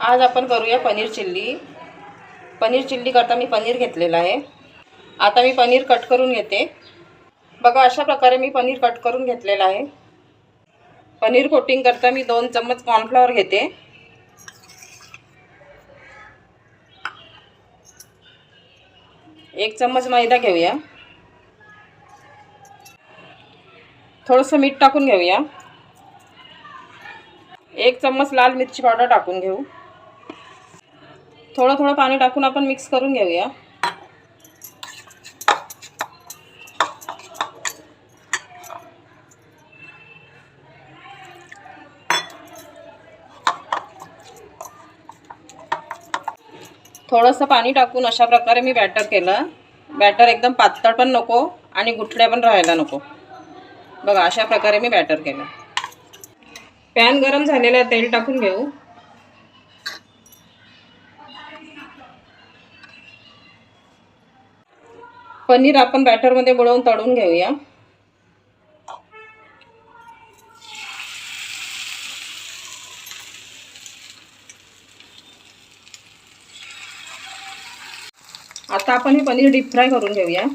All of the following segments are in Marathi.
आज आपण करूया पनीर चिल्ली. पनीर चिल्ली करता मी पनीर घेतलेलं आहे. आता मी पनीर कट करून घेते. बघा अशा प्रकारे मी पनीर कट करून घेतलेलं आहे. पनीर कोटिंग करता मी दोन चम्मच कॉर्नफ्लॉवर घेते. एक चम्मच मैदा घेऊया. थोडंसं मीठ टाकून घेऊया. एक चम्मच लाल मिरची पावडर टाकून घेऊ. थोडं थोडं पाणी टाकून आपण मिक्स करून घेऊया. थोडंसं पाणी टाकून अशा प्रकारे मी बॅटर केलं. बॅटर एकदम पातळ पण नको आणि गुठड्या पण राहायला नको. बघा अशा प्रकारे मी बॅटर केलं. पॅन गरम झालेलं तेल टाकून घेऊ. पनीर आपण बॅटरमध्ये बुडवून तळून घेऊया. आता आपण हे पनीर डीप फ्राय करून घेऊया.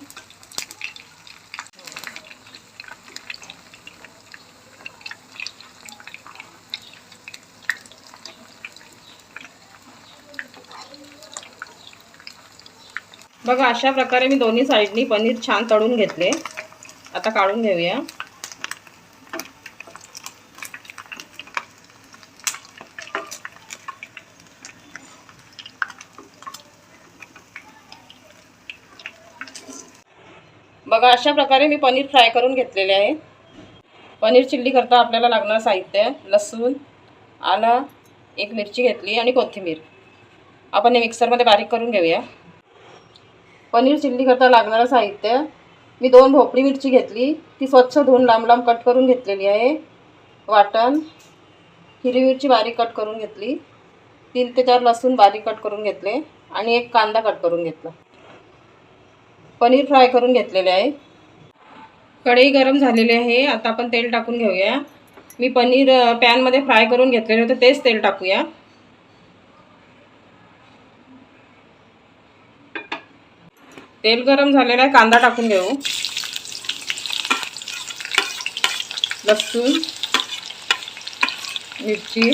बघा अशा प्रकारे मी दोन्ही साईडनी पनीर छान तळून घेतले. आता काढून घेऊया. बघा अशा प्रकारे मी पनीर फ्राय करून घेतलेले आहे. पनीर चिल्ली करता आपल्याला लागणार साहित्य लसूण आला एक मिरची घेतली आणि कोथिंबीर. आपण हे मिक्सरमध्ये बारीक करून घेऊया. पनीर चिल्ली करता लागणारं साहित्य. मी दोन भोपळी मिरची घेतली. ती स्वच्छ धुवून लांब लांब कट करून घेतलेली आहे. वाटण. हिरवी मिरची बारीक कट करून घेतली. तीन ते चार लसूण बारीक कट करून घेतले आणि एक कांदा कट करून घेतला. पनीर फ्राय करून घेतलेले आहे. कढई गरम झालेली आहे. आता आपण तेल टाकून घेऊया. मी पनीर पॅनमध्ये फ्राय करून घेतलेले होते. तेच तेल टाकूया. तेल गरम झालेलं आहे कांदा टाकून घेऊ. लसूण मिरची.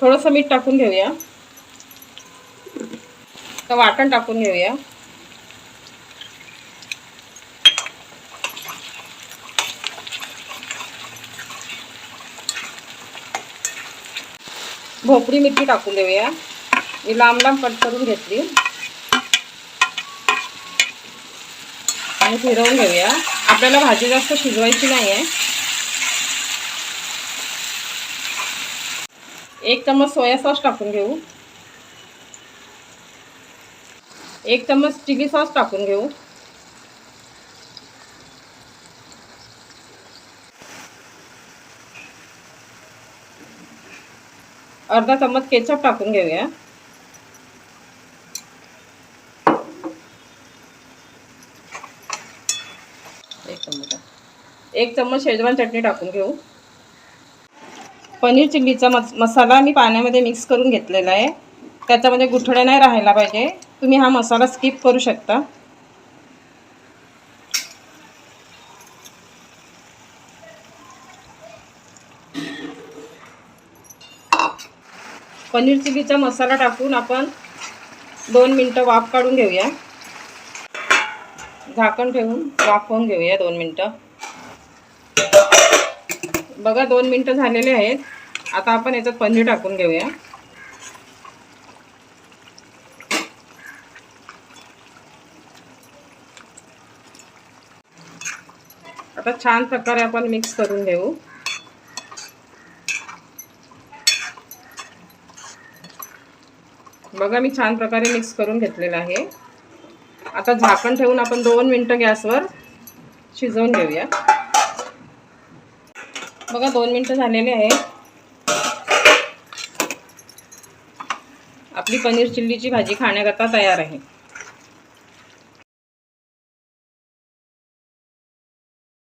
थोडंसं मीठ टाकून घेऊया. तर वाटण टाकून घेऊया. भोपळी मिरची टाकून देऊया. मी लांब लांब कट करून घेतली. आणि फिरवून घेऊया. आपल्याला भाजी जास्त शिजवायची नाही आहे एक चम्मच सोया सॉस टाकून घेऊ. एक चम्मच चिली सॉस टाकून घेऊ. अर्धा चम्मच केचप टाकून घेऊया. एक चम्मच एक चम्मच शेजवान चटणी टाकून घेऊ. पनीर चिल्लीचा मस मसाला मी पाण्यामध्ये मिक्स करून घेतलेला आहे. त्याच्यामध्ये गुठळ्या नाही राहायला पाहिजे. तुम्ही हा मसाला स्किप करू शकता. पनीर चिलीचा मसाला टाकून आपण दोन मिनटं वाफ काढून घेऊया. झाकण ठेवून वाफवून घेऊया दोन मिनटं. बघा दोन मिनटं झालेले आहेत. आता आपण याच्यात पनीर टाकून घेऊया. आता छान प्रकारे आपण मिक्स करून घेऊ. बघा मी छान प्रकारे मिक्स करून घेतलेलं आहे. आता झाकण ठेवून आपण दोन मिनटं गॅसवर शिजवून घेऊया. बघा दोन मिनटं झालेले आहे. आपली पनीर चिल्लीची भाजी खाण्याकरता तयार आहे.